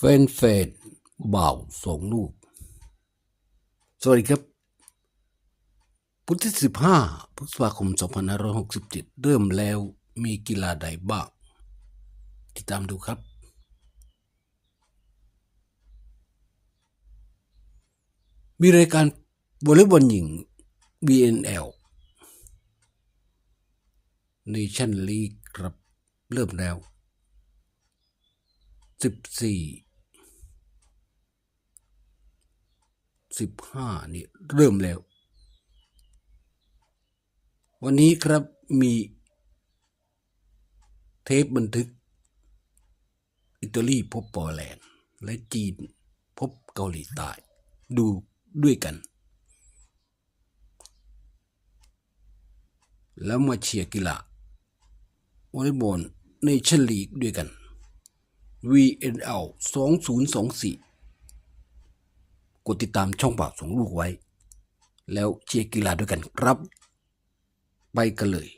เฟนเฟดเบาสองลูก สวัสดีครับ พุทธศักราพฤษภสองพันห้าร้อยหกสิบเจ็ดเริ่มแล้วมีกีฬาใดบ้าง ติดตามดูครับ มีรายการวอลเลย์บอลหญิง BNL Nation League ครับ เริ่มแล้ว 14 สิบห้านี่เริ่มแล้ว วันนี้ครับมีเทปบันทึก อิตาลีพบปอร์แลนด์ และจีนพบเกาหลีใต้ ดูด้วยกัน แล้วมาเชียร์กีฬาวอลเลย์บอลในเชั่นลีกด้วยกัน VNL 2024 กดติดตามช่องปาวสองลูกไว้ แล้วเชียร์กีฬาด้วยกันครับ ไปกันเลย